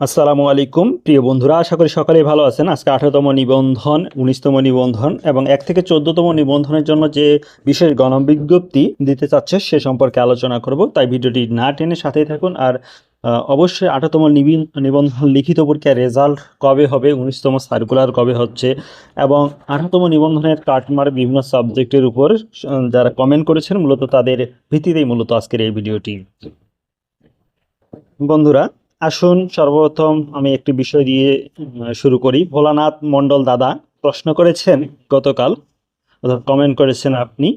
আসসালামু আলাইকুম। প্রিয় বন্ধুরা, আশা করি সকালে ভালো আছেন। আজকে আঠারোতম নিবন্ধন, উনিশতম নিবন্ধন এবং এক থেকে চোদ্দতম নিবন্ধনের জন্য যে বিশেষ গণবিজ্ঞপ্তি দিতে চাচ্ছে সে সম্পর্কে আলোচনা করব। তাই ভিডিওটি না টেনে সাথেই থাকুন আর অবশ্যই আঠারোতম নিবি- নিবন্ধন লিখিত পরীক্ষার রেজাল্ট কবে হবে, উনিশতম সার্কুলার কবে হচ্ছে এবং আঠারোতম নিবন্ধনের কাটমার বিভিন্ন সাবজেক্টের উপর যারা কমেন্ট করেছেন, মূলত তাদের ভিত্তিতেই মূলত আজকের এই ভিডিওটি। বন্ধুরা আসুন, সর্বপ্রথম আমি একটি বিষয় দিয়ে শুরু করি। ভোলানাথ মণ্ডল দাদা প্রশ্ন করেছেন গতকাল কমেন্ট করেছেন আপনি।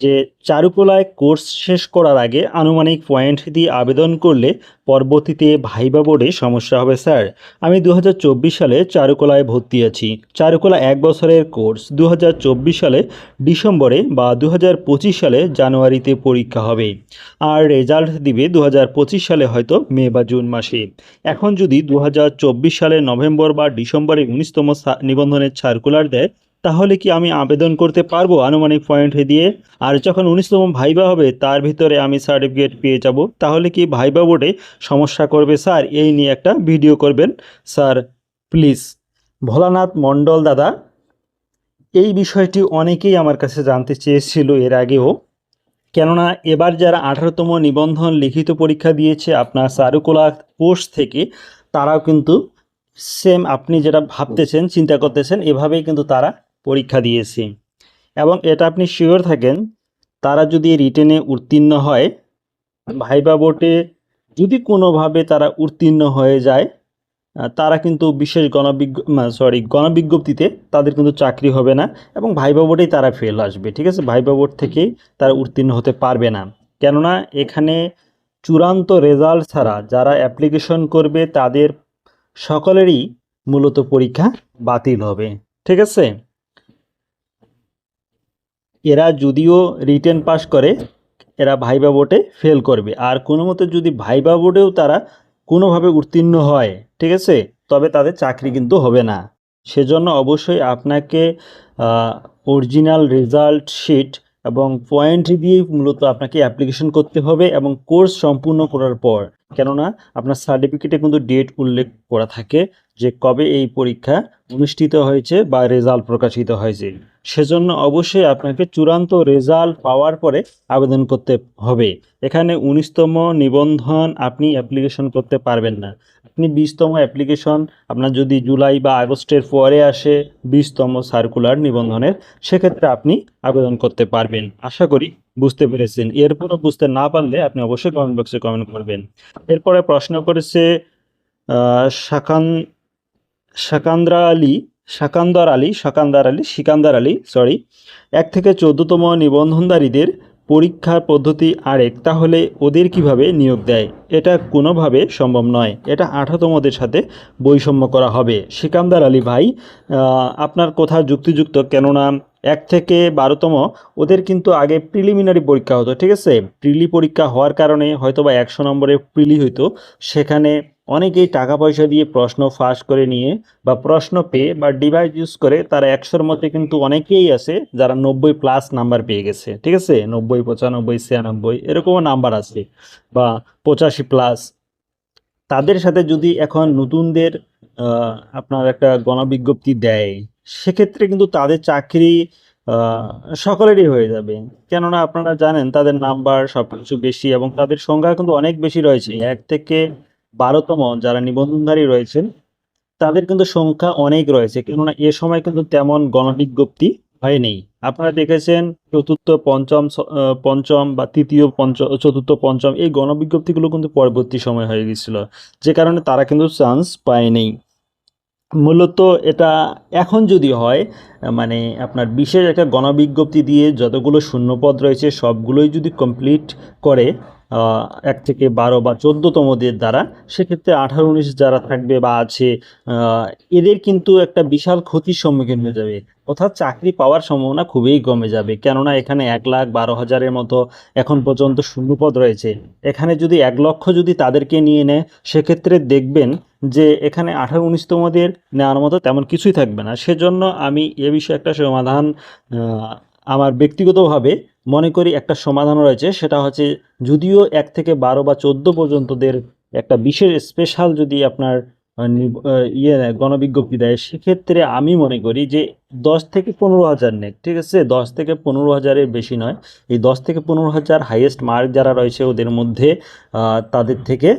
যে চারুকলায় কোর্স শেষ করার আগে আনুমানিক পয়েন্ট দিয়ে আবেদন করলে পরবর্তীতে ভাইবা বোর্ডে সমস্যা হবে, স্যার। আমি দু হাজার চব্বিশ সালে চারুকলায় ভর্তি আছি। চারুকলা এক বছরের কোর্স। দু হাজার চব্বিশ সালে ডিসেম্বরে বা দু হাজার পঁচিশ সালে জানুয়ারিতে পরীক্ষা হবে। আর রেজাল্ট দিবে দু হাজার পঁচিশ সালে হয়তো মে বা জুন মাসে। এখন যদি দু হাজার চব্বিশ সালে নভেম্বর বা ডিসেম্বরে উনিশতম নিবন্ধনের সার্কুলার দেয় তাহলে কি আমি আবেদন করতে পারব আনুমানিক পয়েন্ট দিয়ে? আর যখন উনিশতম ভাইবা হবে, তার ভিতরে আমি সার্টিফিকেট পেয়ে যাব। তাহলে কি ভাইবা বোর্ডে সমস্যা করবে স্যার? এই নিয়ে একটা ভিডিও করবেন। স্যার প্লিজ ভোলানাথ মণ্ডল দাদা, এই বিষয়টি অনেকেই আমার কাছে জানতে চেয়েছিল এর আগেও। কেননা এবার যারা আঠারোতম নিবন্ধন লিখিত পরীক্ষা দিয়েছে আপনার চারুকলা কোর্স থেকে, তারাও কিন্তু সেম আপনি যেটা ভাবতেছেন, চিন্তা করতেছেন, এভাবেই কিন্তু তারা পরীক্ষা দিয়েছে। এবং এটা আপনি শিওর থাকেন, তারা যদি রিটেনে উত্তীর্ণ হয়, ভাইবা বোর্ডে যদি কোনোভাবে তারা উত্তীর্ণ হয়ে যায়, তারা কিন্তু বিশেষ গণবিজ্ঞ সরি গণবিজ্ঞপ্তিতে তাদের কিন্তু চাকরি হবে না এবং ভাইবা বোর্ডেই তারা ফেল আসবে, ঠিক আছে? ভাইবা বোর্ড থেকেই তারা উত্তীর্ণ হতে পারবে না। কেননা এখানে চূড়ান্ত রেজাল্ট ছাড়া যারা অ্যাপ্লিকেশন করবে, তাদের সকলেরই মূলত পরীক্ষা বাতিল হবে, ঠিক আছে? এরা যদিও রিটেন পাস করে, এরা ভাইবা বোর্ডে ফেল করবে। আর কোনো মতে যদি ভাইবা বোর্ডেও তারা কোনোভাবে উত্তীর্ণ হয়, ঠিক আছে? তবে তাদের চাকরি কিন্তু হবে না। সেজন্য অবশ্যই আপনাকে অরিজিনাল রেজাল্ট শিট এবং পয়েন্ট দিয়েই মূলত আপনাকে অ্যাপ্লিকেশন করতে হবে এবং কোর্স সম্পূর্ণ করার পর। কেননা, আপনার সার্টিফিকেটে কিন্তু ডেট উল্লেখ করা থাকে। যে কবে এই পরীক্ষা অনুষ্ঠিত হয়েছে বা রেজাল্ট প্রকাশিত হয়েছে। সেজন্য অবশ্যই আপনাকে চূড়ান্ত রেজাল্ট পাওয়ার পরে আবেদন করতে হবে। এখানে উনিশতম নিবন্ধন আপনি অ্যাপ্লিকেশন করতে পারবেন না। আপনি বিশতম অ্যাপ্লিকেশন, আপনার যদি জুলাই বা আগস্টের পরে আসে বিশতম সার্কুলার নিবন্ধনের, সেক্ষেত্রে আপনি আবেদন করতে পারবেন। আশা করি বুঝতে পেরেছেন। এরপরও বুঝতে না পারলে আপনি অবশ্যই কমেন্ট বক্সে কমেন্ট করবেন। এরপরে প্রশ্ন করেছে শাকান শাকান্দ্রা আলী শাকান্দার আলী শাকান্দার আলী, সিকান্দার আলী সরি এক থেকে চোদ্দতম নিবন্ধনধারীদের পরীক্ষার পদ্ধতি আরেক, তাহলে ওদের কীভাবে নিয়োগ দেয়? এটা কোনোভাবে সম্ভব নয়। এটা আঠারোতমদের সাথে বৈষম্য করা হবে। সিকান্দার আলী ভাই আপনার কথা যুক্তিযুক্ত, কেননা এক থেকে বারোতম ওদের কিন্তু আগে প্রিলিমিনারি পরীক্ষা হতো, ঠিক আছে? প্রিলি পরীক্ষা হওয়ার কারণে হয়তো বা একশো নম্বরের প্রিলি হইতো। সেখানে অনেকেই টাকা পয়সা দিয়ে প্রশ্ন ফাঁস করে নিয়ে বা প্রশ্ন পেয়ে বা ডিভাইস ইউজ করে তারা একশোর মধ্যে কিন্তু অনেকেই আছে যারা নব্বই প্লাস নাম্বার পেয়ে গেছে, ঠিক আছে? নব্বই, পঁচানব্বই, ছিয়ানব্বই, এরকমও নাম্বার আছে বা পঁচাশি প্লাস তাদের সাথে যদি এখন নতুনদের আপনার একটা গণবিজ্ঞপ্তি দেয়, সেক্ষেত্রে কিন্তু তাদের চাকরি সকলেরই হয়ে যাবে। কেননা আপনারা জানেন তাদের নাম্বার সব কিছু বেশি এবং তাদের সংখ্যা কিন্তু অনেক বেশি রয়েছে। এক থেকে বারোতম যারা নিবন্ধনধারী রয়েছেন, তাদের কিন্তু সংখ্যা অনেক রয়েছে। কেননা এ সময় কিন্তু তেমন গণবিজ্ঞপ্তি হয়নি। আপনারা দেখেছেন চতুর্থ, পঞ্চম পঞ্চম বা তৃতীয়, পঞ্চ, চতুর্থ, পঞ্চম এই গণবিজ্ঞপ্তিগুলো কিন্তু পরবর্তী সময় হয়ে গেছিল যে কারণে তারা কিন্তু চান্স পায়নি। মূলত এটা এখন যদি হয় মানে আপনার বিশেষ একটা গণবিজ্ঞপ্তি দিয়ে যতগুলো শূন্যপদ রয়েছে, সবগুলোই যদি কমপ্লিট করে এক থেকে বারো বা চোদ্দতমদের দ্বারা, সেক্ষেত্রে আঠারো, উনিশ যারা থাকবে বা আছে এদের কিন্তু একটা বিশাল ক্ষতির সম্মুখীন হয়ে যাবে। অর্থাৎ চাকরি পাওয়ার সম্ভাবনা খুবই কমে যাবে। কেননা এখানে এক লাখ বারো হাজারের মতো এখন পর্যন্ত শূন্যপদ রয়েছে। এখানে যদি এক লক্ষ যদি তাদেরকে নিয়ে নেয়, সেক্ষেত্রে দেখবেন যে এখানে আঠারো উনিশতমদের নেওয়ার মতো তেমন কিছুই থাকবে না। সেজন্য আমি এ বিষয়ে একটা সমাধান আমার ব্যক্তিগতভাবে মনে করি একটা সমাধান রয়েছে, সেটা হচ্ছে যদিও এক থেকে বারো বা চোদ্দ পর্যন্তদের একটা বিশেষ স্পেশাল যদি আপনার ইয়ে গণবিজ্ঞপ্তি দেয়, সেক্ষেত্রে আমি মনে করি যে দশ থেকে পনেরো হাজার নেক ঠিক আছে? দশ থেকে পনেরো হাজারের বেশি নয়। এই দশ থেকে পনেরো হাজার হাইয়েস্ট মার্ক যারা রয়েছে ওদের মধ্যে তাদের থেকে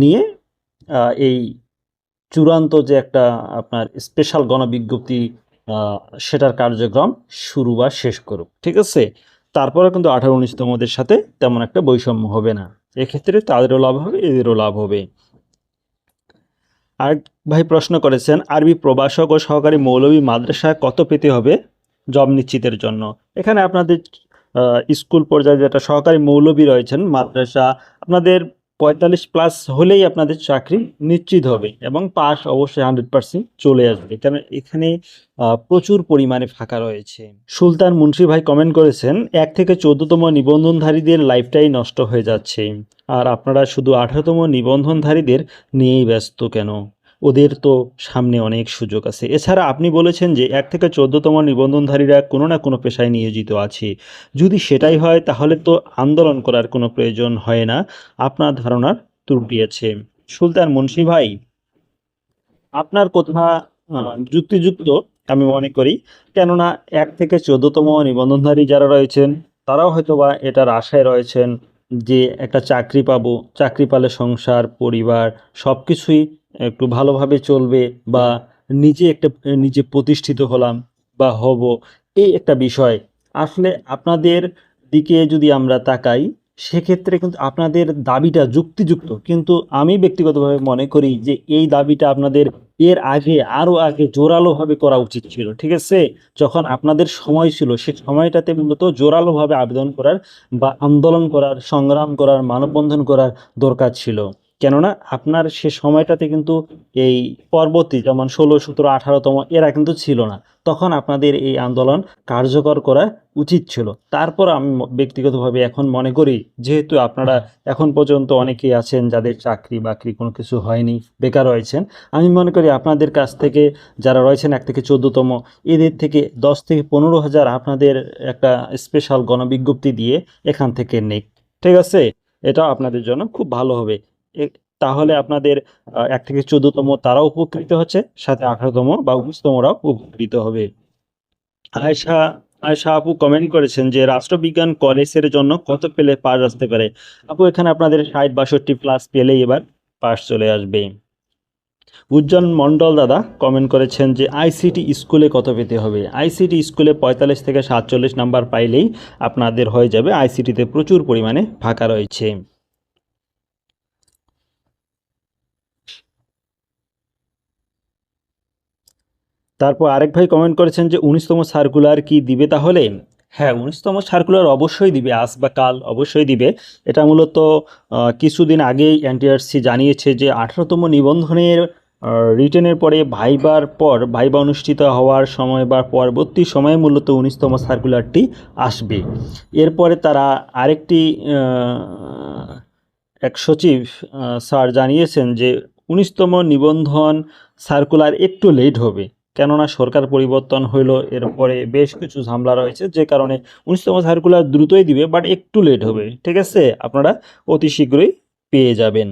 নিয়ে এই চূড়ান্ত যে একটা আপনার স্পেশাল গণবিজ্ঞপ্তি সেটার কার্যক্রম শুরু বা শেষ করুক, ঠিক আছে? তারপরে কিন্তু আঠারো উনিশতমদের সাথে তেমন একটা বৈষম্য হবে না। এক্ষেত্রে তাদেরও লাভ হবে, এদেরও লাভ হবে। আর ভাই প্রশ্ন করেছেন, আরবি প্রবাসক ও সহকারী মৌলবী মাদ্রাসায় কত পেতে হবে জব নিশ্চিতের জন্য? এখানে আপনাদের স্কুল পর্যায়ে যেটা সহকারী মৌলবী রয়েছেন মাদ্রাসা, আপনাদের পঁয়তাল্লিশ প্লাস হলেই আপনাদের চাকরি নিশ্চিত হবে এবং পাস অবশ্যই হান্ড্রেড পার্সেন্ট চলে আসবে। কারণ এখানে প্রচুর পরিমাণে ফাঁকা রয়েছে। সুলতান মুন্সি ভাই কমেন্ট করেছেন, এক থেকে চোদ্দতম নিবন্ধনধারীদের লাইফটাই নষ্ট হয়ে যাচ্ছে। আর আপনারা শুধু আঠারোতম নিবন্ধনধারীদের নিয়েই ব্যস্ত কেন? ওদের তো সামনে অনেক সুযোগ আছে। এছাড়া আপনি বলেছেন যে এক থেকে চোদ্দতম নিবন্ধনধারীরা কোনো না কোনো পেশায় নিয়োজিত আছে। যদি সেটাই হয়, তাহলে তো আন্দোলন করার কোনো প্রয়োজন হয় না। আপনার ধারণার ত্রুটি আছে সুলতান মুন্সি ভাই, আপনার কথা যুক্তিযুক্ত আমি মনে করি। কেননা এক থেকে চোদ্দতম নিবন্ধনধারী যারা রয়েছেন, তারাও হয়তোবা এটার আশায় রয়েছেন যে একটা চাকরি পাবো, চাকরি পালে সংসার, পরিবার সব কিছুই একটু ভালোভাবে চলবে বা নিজে একটা নিজে প্রতিষ্ঠিত হলাম বা হব এই একটা বিষয়। আসলে আপনাদের দিকে যদি আমরা তাকাই সেক্ষেত্রে কিন্তু আপনাদের দাবিটা যুক্তিযুক্ত। কিন্তু আমি ব্যক্তিগতভাবে মনে করি যে এই দাবিটা আপনাদের এর আগে আরও আগে জোরালোভাবে করা উচিত ছিল ঠিক আছে? যখন আপনাদের সময় ছিল সে সময়টাতে মূলত জোরালোভাবে আবেদন করার বা আন্দোলন করার সংগ্রাম করার মানববন্ধন করার দরকার ছিল। কেননা আপনার সে সময়টাতে কিন্তু এই পরবর্তী যেমন ষোলো, সতেরো, আঠারোতম এরা কিন্তু ছিল না। তখন আপনাদের এই আন্দোলন কার্যকর করা উচিত ছিল। তারপর আমি ব্যক্তিগতভাবে এখন মনে করি, যেহেতু আপনারা এখন পর্যন্ত অনেকেই আছেন যাদের চাকরি, বাকরি কোনো কিছু হয়নি, বেকার রয়েছেন, আমি মনে করি আপনাদের কাছ থেকে যারা রয়েছেন, এক থেকে চোদ্দোতম, এদের থেকে দশ থেকে পনেরো হাজার আপনাদের একটা স্পেশাল গণবিজ্ঞপ্তি দিয়ে এখান থেকে নেক। ঠিক আছে? এটা আপনাদের জন্য খুব ভালো হবে। তাহলে আপনাদের এক থেকে চোদ্দতম তারাও উপকৃত হচ্ছে, সাথে আঠারোতম বা উনিশতমরাও উপকৃত হবে। আয়শা আয়শা আপু কমেন্ট করেছেন যে, রাষ্ট্রবিজ্ঞান কলেজের জন্য কত পেলে পাস আসতে পারে? আপু, এখানে আপনাদের ষাট, বাষট্টি প্লাস পেলেই এবার পাস চলে আসবে। উজ্জ্বল মণ্ডল দাদা কমেন্ট করেছেন যে আইসিটি স্কুলে কত পেতে হবে? আইসিটি স্কুলে পঁয়তাল্লিশ থেকে সাতচল্লিশ নাম্বার পাইলেই আপনাদের হয়ে যাবে আইসিটিতে প্রচুর পরিমাণে ফাঁকা রয়েছে। তারপর আরেক ভাই কমেন্ট করেছেন যে, উনিশতম সার্কুলার কি দিবে তাহলে? হ্যাঁ উনিশতম সার্কুলার অবশ্যই দিবে, আজ বা কাল অবশ্যই দিবে। এটা মূলত কিছুদিন আগেই এনটিআরসি জানিয়েছে যে, আঠারোতম নিবন্ধনের রিটেনের পরে ভাইবার পর, ভাইবা অনুষ্ঠিত হওয়ার সময় বা পরবর্তী সময়ে মূলত উনিশতম সার্কুলারটি আসবে। এরপরে তারা আরেকটি এক সচিব স্যার জানিয়েছেন যে, উনিশতম নিবন্ধন সার্কুলার একটু লেট হবে। কেননা সরকার পরিবর্তন হইল, এরপরে বেশ কিছু ঝামেলা রয়েছে, যে কারণে উনিশতম সার্কুলার দ্রুতই দিবে, বাট একটু লেট হবে, ঠিক আছে? আপনারা অতি শীঘ্রই পেয়ে যাবেন।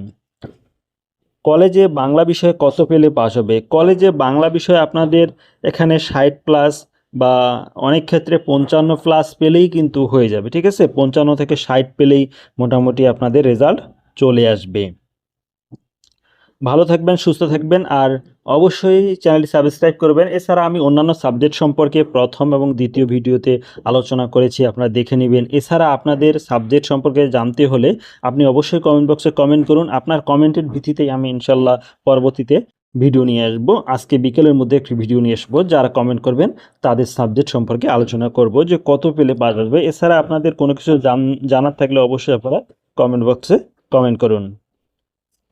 কলেজে বাংলা বিষয়ে কত পেলে পাস হবে? কলেজে বাংলা বিষয়ে আপনাদের এখানে ষাট প্লাস বা অনেক ক্ষেত্রে পঞ্চান্ন প্লাস পেলেই কিন্তু হয়ে যাবে, ঠিক আছে? পঞ্চান্ন থেকে ষাট পেলেই মোটামুটি আপনাদের রেজাল্ট চলে আসবে। ভালো থাকবেন, সুস্থ থাকবেন, আর অবশ্যই চ্যানেলটি সাবস্ক্রাইব করবেন। এছাড়া আমি অন্যান্য সাবজেক্ট সম্পর্কে প্রথম এবং দ্বিতীয় ভিডিওতে আলোচনা করেছি, আপনারা দেখে নেবেন। এছাড়া আপনাদের সাবজেক্ট সম্পর্কে জানতে হলে আপনি অবশ্যই কমেন্ট বক্সে কমেন্ট করুন। আপনার কমেন্টের ভিত্তিতেই আমি ইনশাল্লাহ পরবর্তীতে ভিডিও নিয়ে আসব। আজকে বিকেলের মধ্যে একটি ভিডিও নিয়ে আসব। যারা কমেন্ট করবেন, তাদের সাবজেক্ট সম্পর্কে আলোচনা করব যে কত পেলে পাস এছাড়া আপনাদের কোনো কিছু জান- জানার থাকলে অবশ্যই আপনারা কমেন্ট বক্সে কমেন্ট করুন।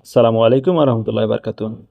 আসসালামু আলাইকুম রহমতুল্লাহ বারকাতুন